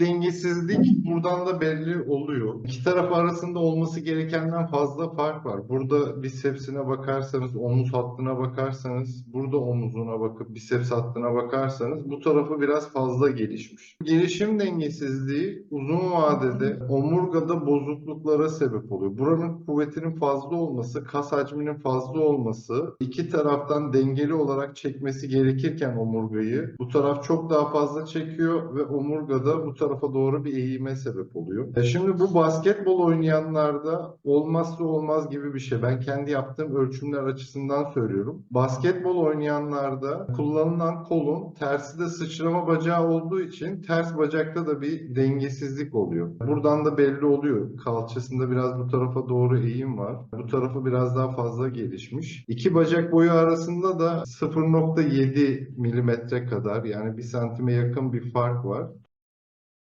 Dengesizlik buradan da belli oluyor. İki taraf arasında olması gerekenden fazla fark var. Burada bisepsine bakarsanız, omuz hattına bakarsanız, burada omuzuna bakıp biceps hattına bakarsanız bu tarafı biraz fazla gelişmiş. Gelişim dengesizliği uzun vadede omurgada bozukluklara sebep oluyor. Buranın kuvvetinin fazla olması, kas hacminin fazla olması, iki taraftan dengeli olarak çekmesi gerekirken omurgayı bu taraf çok daha fazla çekiyor ve omurgada bu tarafa doğru bir eğime sebep oluyor. E şimdi bu basketbol oynayanlarda olmazsa olmaz gibi bir şey. Ben kendi yaptığım ölçümler açısından söylüyorum. Basketbol oynayanlarda kullanılan kolun tersi de sıçrama bacağı olduğu için ters bacakta da bir dengesizlik oluyor. Buradan da belli oluyor. Kalçasında biraz bu tarafa doğru eğim var. Bu tarafı biraz daha fazla gelişmiş. İki bacak boyu arasında da 0.7 milimetre kadar yani bir santime yakın bir fark var.